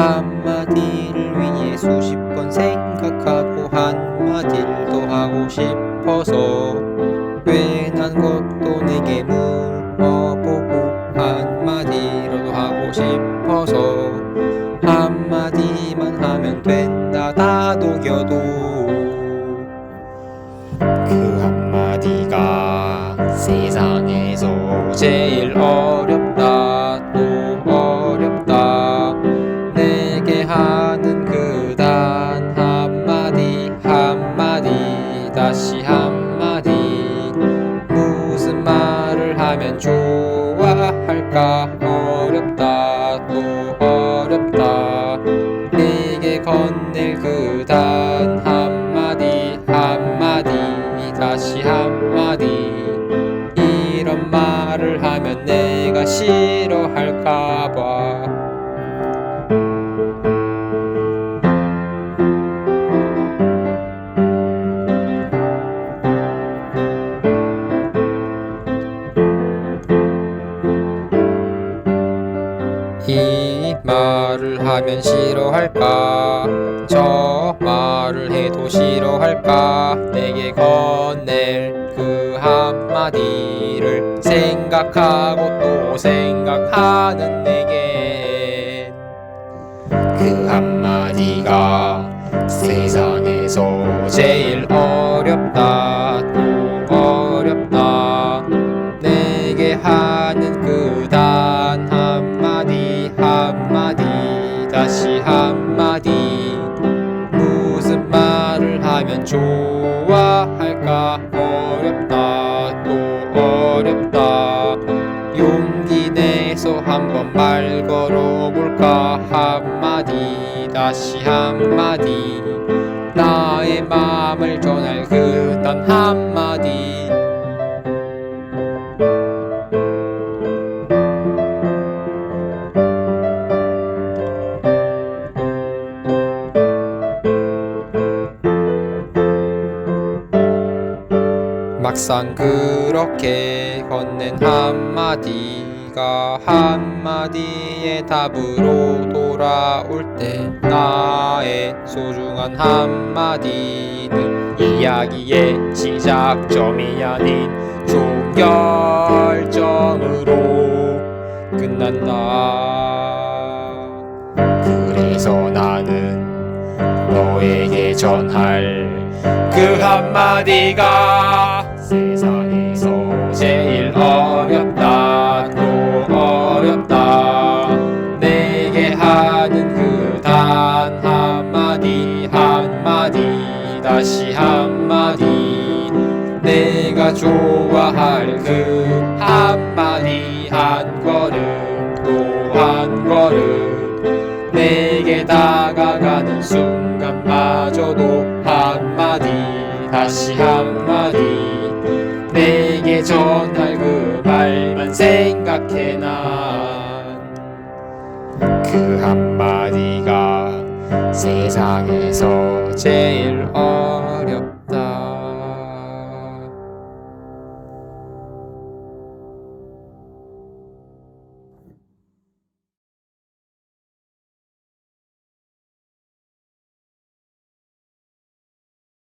한마디를 위해 수십 번 생각하고 한마디를 더 하고 싶어서 괜한 것도 내게 물어보고 한마디라도 하고 싶어서 한마디만 하면 된다 다독여도. 그 한마디가 세상에서 제일 어렵 좋아할까? 어렵다. 또 어렵다. 내게 건넬 그 단 한마디 한마디 다시 한마디. 이런 말을 하면 내가 싫어할까봐 이 말을 하면 싫어할까? 저 말을 해도 싫어할까? 내게 건넬 그 한마디를 생각하고 또 생각하는 내게. 그 한마디가 세상에서 제일 어렵 좋아할까? 어렵다. 또 어렵다. 용기 내서 한번 말 걸어볼까? 한마디 다시 한마디. 나의 마음을 전할 그단 한마디 막상 그렇게 건넨 한마디가 한마디의 답으로 돌아올 때 나의 소중한 한마디는 이야기의 시작점이 아닌 종결점으로 끝난다. 그래서 나는 너에게 전할 그 한마디가 다시 한마디. 내가 좋아할 그 한마디. 한 걸음 또 한 걸음. 내게 다가가는 순간마저도 한마디. 다시 한마디. 내게 전할 그 말만 생각해 난그 한마디가 세상에서 제일 어렵다